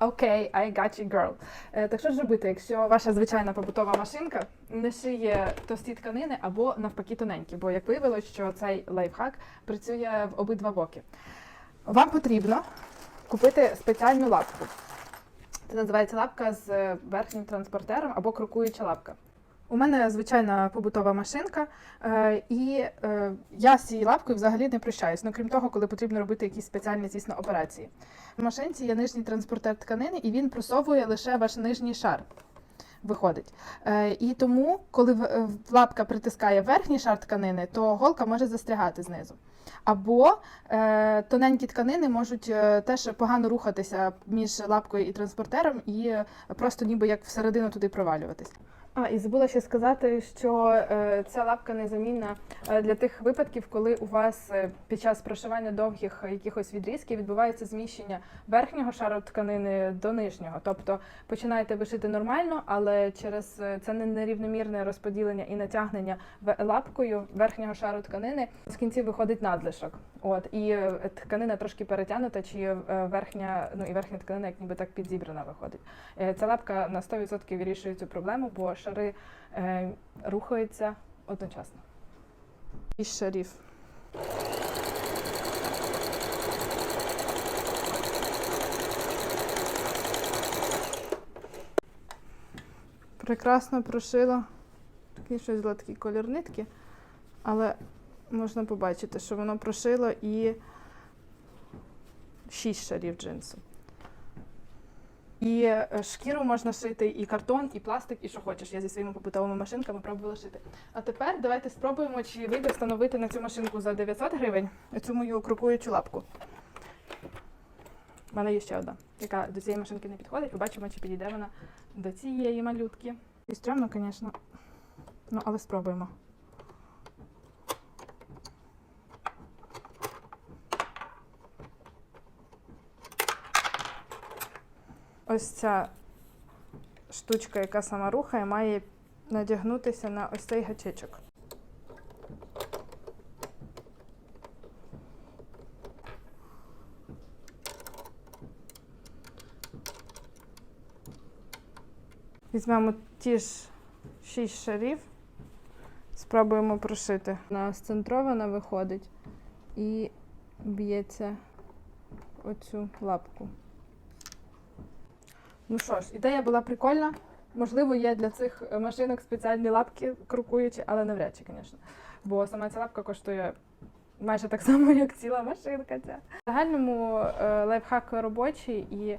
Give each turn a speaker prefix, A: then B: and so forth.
A: Окей, I got you, girl. Е, так що ж робити, якщо ваша звичайна побутова машинка не шиє товсті тканини або навпаки тоненькі? Бо як виявилось, що цей лайфхак працює в обидва боки. Вам потрібно купити спеціальну лапку. Це називається лапка з е, верхнім транспортером або крокуюча лапка. У мене звичайна побутова машинка, е, і е, я з цією лапкою взагалі не прощаюсь. Ну крім того, коли потрібно робити якісь спеціальні, звісно, операції. В машинці є нижній транспортер тканини, і він просовує лише ваш нижній шар. Виходить. Е, і тому, коли в- лапка притискає верхній шар тканини, то голка може застрягати знизу. Або е, тоненькі тканини можуть теж погано рухатися між лапкою і транспортером, і просто ніби як всередину туди провалюватись. А, і забула ще сказати, що е, ця лапка незамінна е, для тих випадків, коли у вас е, під час прошивання довгих якихось відрізків відбувається зміщення верхнього шару тканини до нижнього. Тобто починаєте вишити нормально, але через е, це не- нерівномірне розподілення і натягнення лапкою верхнього шару тканини з кінців виходить надлишок. От і тканина трошки перетягнута, чи верхня, ну і верхня тканина, як ніби так підзібрана виходить. Е, Ця лапка на 100% вирішує цю проблему, бо шари е, рухаються одночасно. Шість шарів. Прекрасно прошила. Такий щось була такий колір нитки, але можна побачити, що воно прошило і 6 шарів джинсу. І е, шкіру можна шити, і картон, і пластик, і що хочеш. Я зі своїми побутовими машинками пробувала шити. А тепер давайте спробуємо, чи вийде встановити на цю машинку за 900 гривень цю мою крокуючу лапку. У мене є ще одна, яка до цієї машинки не підходить. Побачимо, чи підійде вона до цієї малютки. І стрьомно, звісно. Ну, але спробуємо. Ось ця штучка, яка сама рухає, має надягнутися на ось цей гачечок. Візьмемо ті ж шість шарів, спробуємо прошити. Вона сцентрована виходить і б'ється оцю лапку. Ну що ж, ідея була прикольна. Можливо, є для цих машинок спеціальні лапки крокуючі, але навряд чи, звісно. Бо сама ця лапка коштує майже так само, як ціла машинка ця. В загальному е, лайфхак робочий і